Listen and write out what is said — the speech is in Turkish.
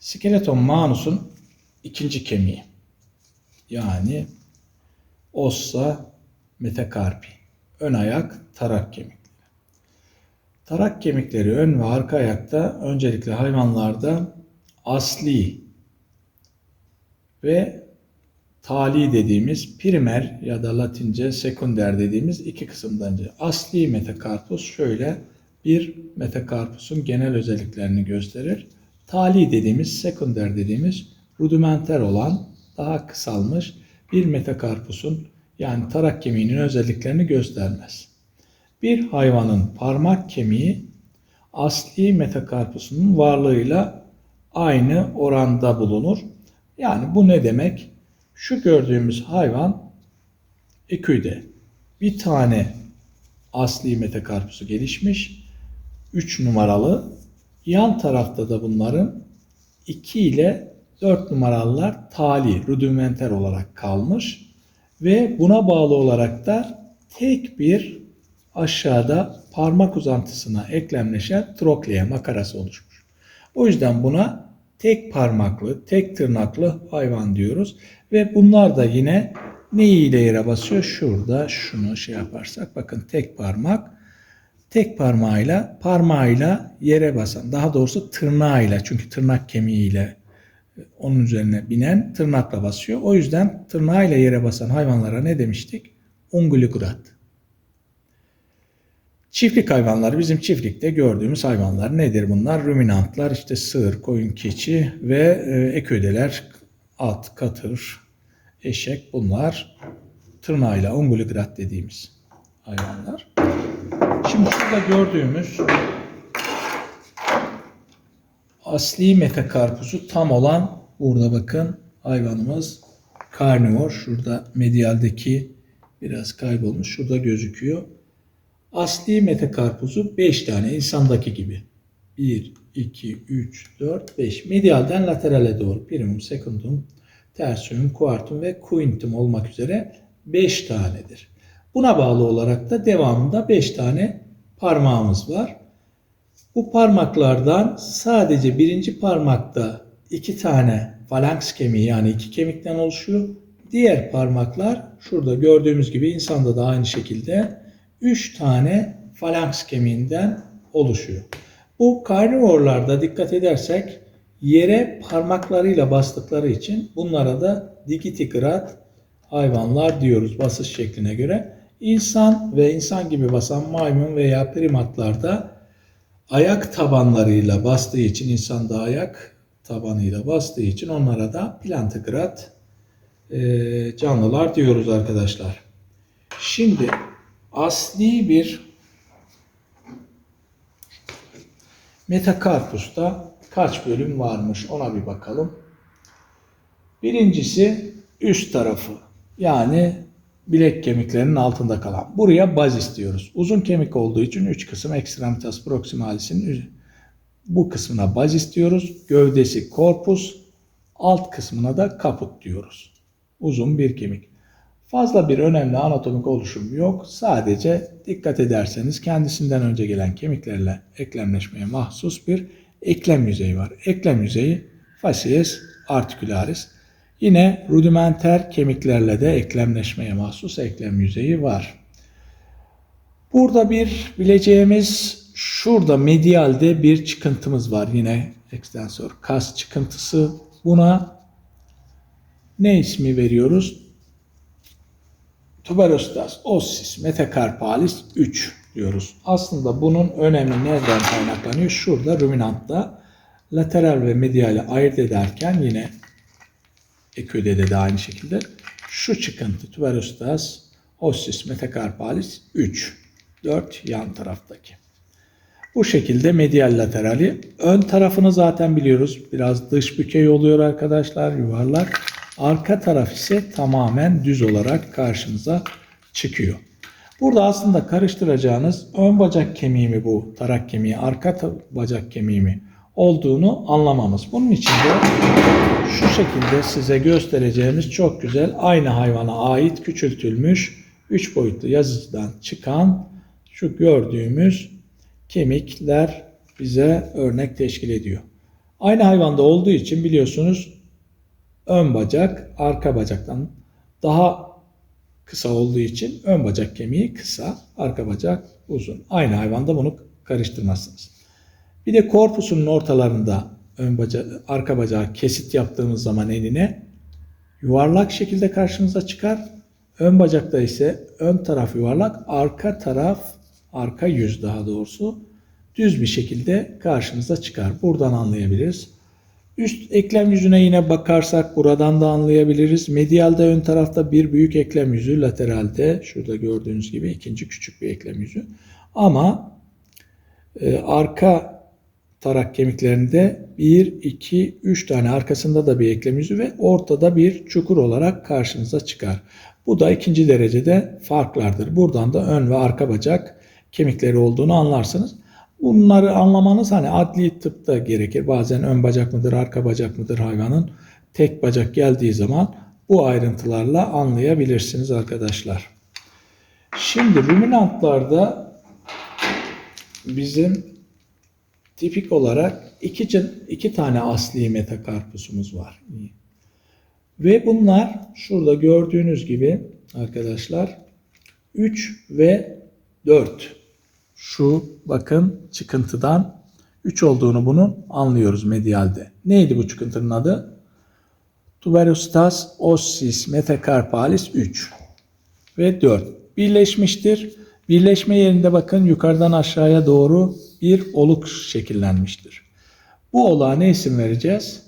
Skeleton manus'un ikinci kemiği. Yani ossa metakarpi. Ön ayak tarak kemikleri. Tarak kemikleri ön ve arka ayakta öncelikle hayvanlarda asli ve tali dediğimiz primer ya da latince sekonder dediğimiz iki kısımdan önce. Asli metakarpus şöyle bir metakarpusun genel özelliklerini gösterir. Tali dediğimiz, sekonder dediğimiz rudimenter olan, daha kısalmış bir metakarpusun yani tarak kemiğinin özelliklerini göstermez. Bir hayvanın parmak kemiği asli metakarpusunun varlığıyla aynı oranda bulunur. Yani bu ne demek? Şu gördüğümüz hayvan eküde bir tane asli metakarpusu gelişmiş. 3 numaralı. Yan tarafta da bunların 2 ile 4 numaralılar tali, rudimenter olarak kalmış. Ve buna bağlı olarak da tek bir aşağıda parmak uzantısına eklemleşen troklea makarası oluşmuş. O yüzden buna tek parmaklı, tek tırnaklı hayvan diyoruz. Ve bunlar da yine ne ile yere basıyor? Şurada şunu şey yaparsak bakın tek parmak tek parmağıyla parmağıyla yere basan daha doğrusu tırnağıyla çünkü tırnak kemiğiyle onun üzerine binen tırnakla basıyor. O yüzden tırnağıyla yere basan hayvanlara ne demiştik? Ungulugrat. Çiftlik hayvanları bizim çiftlikte gördüğümüz hayvanlar nedir bunlar? Ruminantlar işte sığır, koyun, keçi ve e, ek ödeler, at, katır, eşek bunlar tırnağıyla ungulugrat dediğimiz hayvanlar. Şimdi şurada gördüğümüz asli metakarpusu tam olan burada bakın hayvanımız karnivor. Şurada medialdeki biraz kaybolmuş. Şurada gözüküyor. Asli metakarpuzu 5 tane insandaki gibi. 1, 2, 3, 4, 5. Medialden laterale doğru primum, secundum, tertium, quartum ve quintum olmak üzere 5 tanedir. Buna bağlı olarak da devamında 5 tane parmağımız var. Bu parmaklardan sadece birinci parmakta iki tane falanks kemiği yani iki kemikten oluşuyor. Diğer parmaklar şurada gördüğümüz gibi insanda da aynı şekilde 3 tane falanks kemiğinden oluşuyor. Bu karnivorlarda dikkat edersek yere parmaklarıyla bastıkları için bunlara da digitigrat hayvanlar diyoruz basış şekline göre. İnsan ve insan gibi basan maymun veya primatlarda ayak tabanlarıyla bastığı için insanda ayak tabanıyla bastığı için onlara da plantigrat e, canlılar diyoruz arkadaşlar. Şimdi asli bir metakarpusta kaç bölüm varmış ona bir bakalım. Birincisi üst tarafı yani bilek kemiklerinin altında kalan. Buraya bazis diyoruz. Uzun kemik olduğu için 3 kısım extremitas proximalis'in bu kısmına bazis diyoruz. Gövdesi korpus, alt kısmına da kaput diyoruz. Uzun bir kemik. Fazla bir önemli anatomik oluşum yok. Sadece dikkat ederseniz kendisinden önce gelen kemiklerle eklemleşmeye mahsus bir eklem yüzeyi var. Eklem yüzeyi facies articularis. Yine rudimenter kemiklerle de eklemleşmeye mahsus eklem yüzeyi var. Burada bir bileceğimiz şurada medialde bir çıkıntımız var. Yine ekstensor kas çıkıntısı. Buna ne ismi veriyoruz? Tuberostas ossis metacarpalis 3 diyoruz. Aslında bunun önemi nereden kaynaklanıyor? Şurada ruminantta lateral ve mediali ayırt ederken yine Eküde de aynı şekilde şu çıkıntı tuberostas ossis metacarpalis 3 4 yan taraftaki. Bu şekilde medial laterali. Ön tarafını zaten biliyoruz. Biraz dış bükey oluyor arkadaşlar yuvarlak. Arka taraf ise tamamen düz olarak karşımıza çıkıyor. Burada aslında karıştıracağınız ön bacak kemiği mi bu tarak kemiği, arka bacak kemiği mi olduğunu anlamamız. Bunun için de şu şekilde size göstereceğimiz çok güzel aynı hayvana ait küçültülmüş 3 boyutlu yazıcıdan çıkan şu gördüğümüz kemikler bize örnek teşkil ediyor. Aynı hayvanda olduğu için biliyorsunuz ön bacak arka bacaktan daha kısa olduğu için ön bacak kemiği kısa, arka bacak uzun. Aynı hayvanda bunu karıştırmazsınız. Bir de korpusunun ortalarında ön bacak, arka bacağı kesit yaptığımız zaman eline yuvarlak şekilde karşınıza çıkar. Ön bacakta ise ön taraf yuvarlak, arka taraf, arka yüz daha doğrusu düz bir şekilde karşınıza çıkar. Buradan anlayabiliriz. Üst eklem yüzüne yine bakarsak buradan da anlayabiliriz. Medialde ön tarafta bir büyük eklem yüzü, lateralde şurada gördüğünüz gibi ikinci küçük bir eklem yüzü. Ama e, arka tarak kemiklerinde 1, 2, 3 tane arkasında da bir eklem yüzü ve ortada bir çukur olarak karşınıza çıkar. Bu da ikinci derecede farklardır. Buradan da ön ve arka bacak kemikleri olduğunu anlarsınız. Bunları anlamanız hani adli tıpta gerekir. Bazen ön bacak mıdır, arka bacak mıdır hayvanın tek bacak geldiği zaman bu ayrıntılarla anlayabilirsiniz arkadaşlar. Şimdi ruminantlarda bizim tipik olarak iki, iki tane asli metakarpusumuz var. Ve bunlar şurada gördüğünüz gibi arkadaşlar 3 ve 4. Şu bakın çıkıntıdan 3 olduğunu bunun anlıyoruz medialde. Neydi bu çıkıntının adı? Tuberositas ossis metacarpalis 3 ve 4 birleşmiştir. Birleşme yerinde bakın yukarıdan aşağıya doğru bir oluk şekillenmiştir. Bu olağa ne isim vereceğiz?